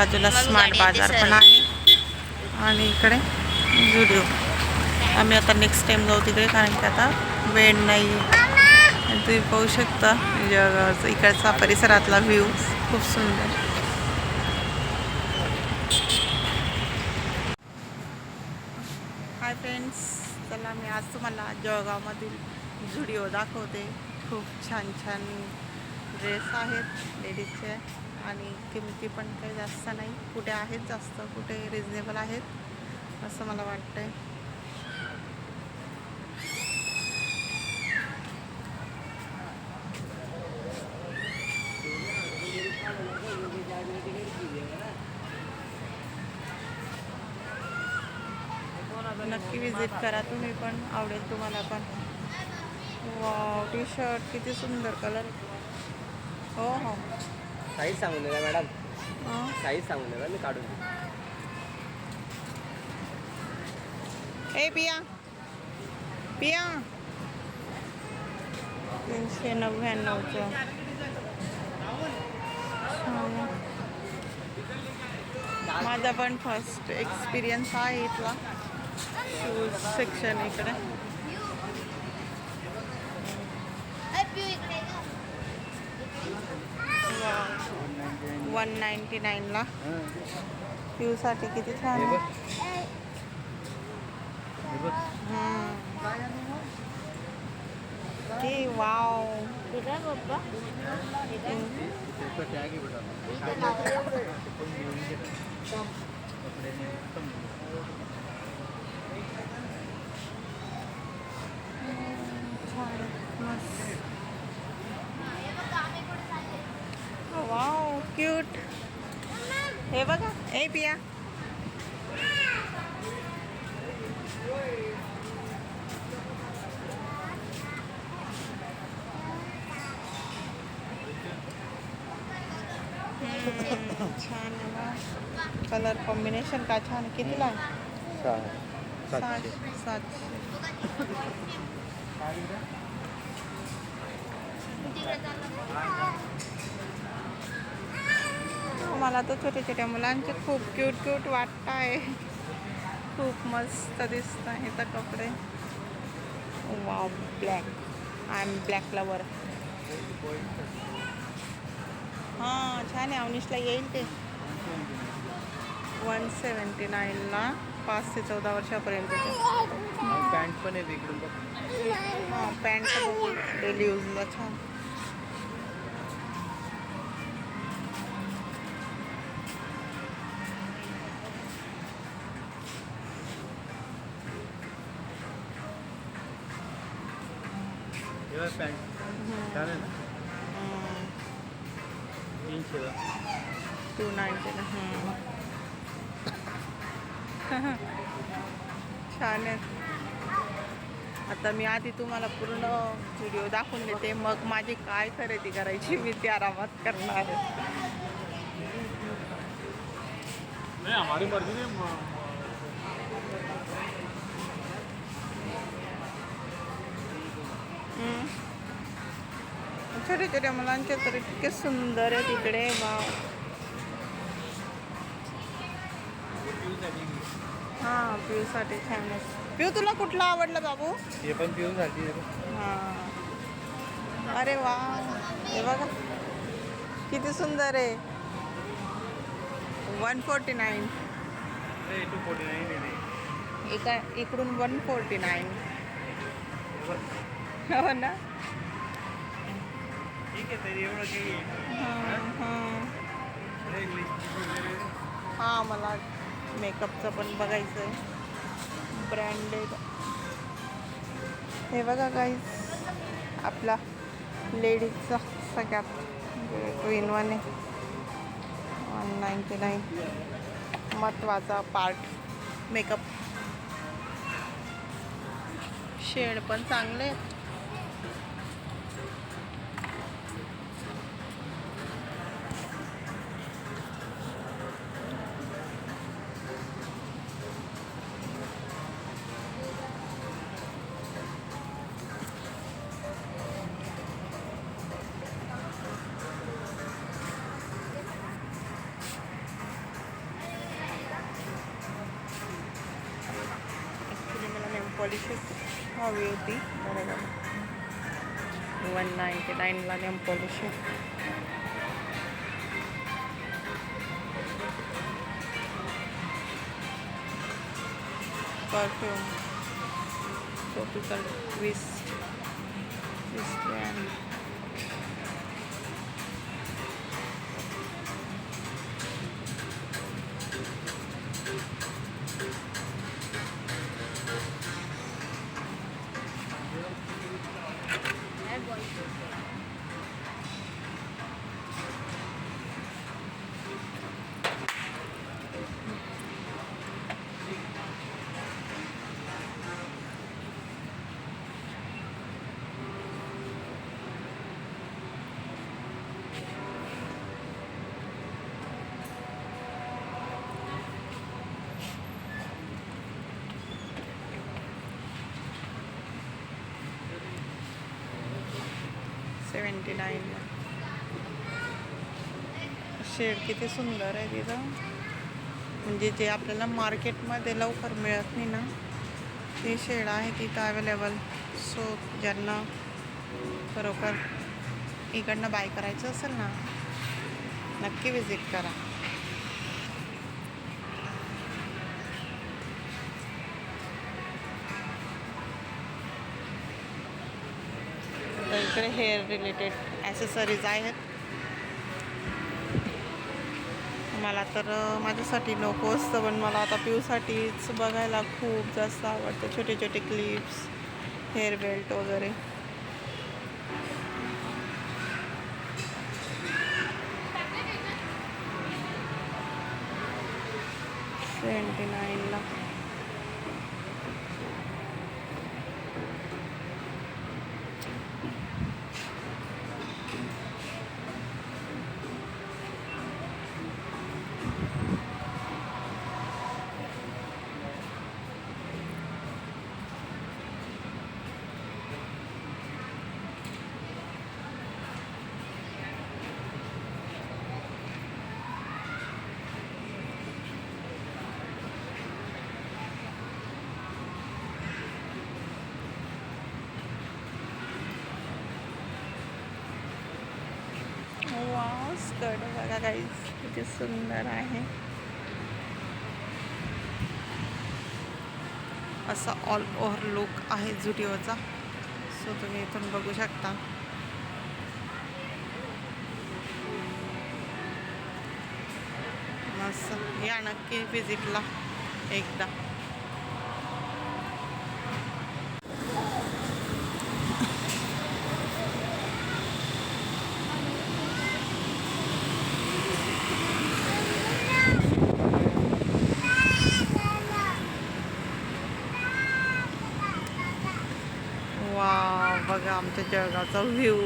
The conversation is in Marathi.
बाजूला स्मार्ट बाजार. पण आहे. आणि इकडे जुडिओ आम्ही आता नेक्स्ट टाइम जाऊ तिकडे कारण की आता वेळ नाही. आहे तुम्ही पाहू शकता जळगावचा इकडचा परिसरातला व्ह्यू खूप सुंदर. हाय फ्रेंड्स चला मी आज तुम्हाला जळगावमधील झुडिओ दाखवते. खूप छान छान ड्रेस आहेत लेडीजचे आणि किमती पण काही जास्त नाही. कुठे आहेत जास्त कुठे रिजनेबल आहेत असं मला वाटतंय. नक्की विजिट करा तुम्ही पण आवडेल तुम्हाला पण. वाव टी शर्ट किती सुंदर कलर हो हो. साईज सांगून द्या मॅडम. साईज सांगून द्या मी काढून. ए पिया पिया तीनशे नव्याण्णवचं. माझा पण फर्स्ट एक्सपिरियन्स आहे इथला शूज सेक्शन इकडे वन नाईन्टी नाईनला शूसाठी किती छान हे आहे. वाव क्यूट हे बघा ए पिया छान कलर कॉम्बिनेशन का छान आहे कितीला सातशे. सातशे मला तर छोट्या छोट्या मुलांचे खूप क्यूट क्यूट वाटत आहे. खूप मस्त दिसत आहे तर कपडे. Wow black I am black lover हां छान आहे. अवनीशला येईल ते. वन सेवन्टी नाईनला पाच ते चौदा वर्षापर्यंतचे आणि पॅन्ट पण आहे हां पॅन्ट डेली यूजला छान. टू नाईन्टी छान आहे. आता मी आधी तुम्हाला पूर्ण व्हिडिओ दाखवून देते. मग माझी काय खरेदी करायची मी ती आरामात करणार आहे. छोट्या छोट्या मुलांचे तर इतके सुंदर आहे तिकडे वाव. हां पिऊसाठी छान आहे पिऊ तुला कुठला आवडला बाबू? हे पण झाली हां. अरे वा. हे बघा. किती सुंदर आहे. One forty nine two forty nine एका इकडून वन फोर्टी नाईन हो ना? हां हां हां मला मेकअपचं पण बघायचं आहे ब्रँडेड हे बघा काहीच आपला लेडीजचा सगळ्यात टू इन वन आहे. वन नाईन्टी नाईन महत्त्वाचा पार्ट मेकअप शेड पण चांगले. पॉलिश हवी होती. बरोबर. वन नाईन्टी नाईनला नेम पॉलिश. परफ्यूम. प्रोफ्यूसर वीस वीस ट्विस्ट सेवन्टी नाईनला शेड किती सुंदर आहे तिथं. म्हणजे जे आपल्याला मार्केटमध्ये लवकर मिळत नाही ना ते शेड आहे तिथं अवेलेबल सो ज्यांना खरोखर इकडनं बाय करायचं असेल ना नक्की विजिट करा. इकडे हेअर रिलेटेड ॲसेसरीज आहेत. मला तर माझ्यासाठी नको असतं पण मला आता पिऊसाठीच बघायला खूप जास्त आवडतं. छोटे छोटे क्लिप्स हेअर बेल्ट वगैरे. सेवन्टी नाईनला वा स्कर्ट बघा गाईज किती सुंदर आहे. असा ऑल ओव्हर लुक आहे जुडिओचा सो तुम्ही इथून बघू शकता. मस्त. या नक्की विजिटला एकदा. वा बघा आमच्या जळगावचा व्ह्यू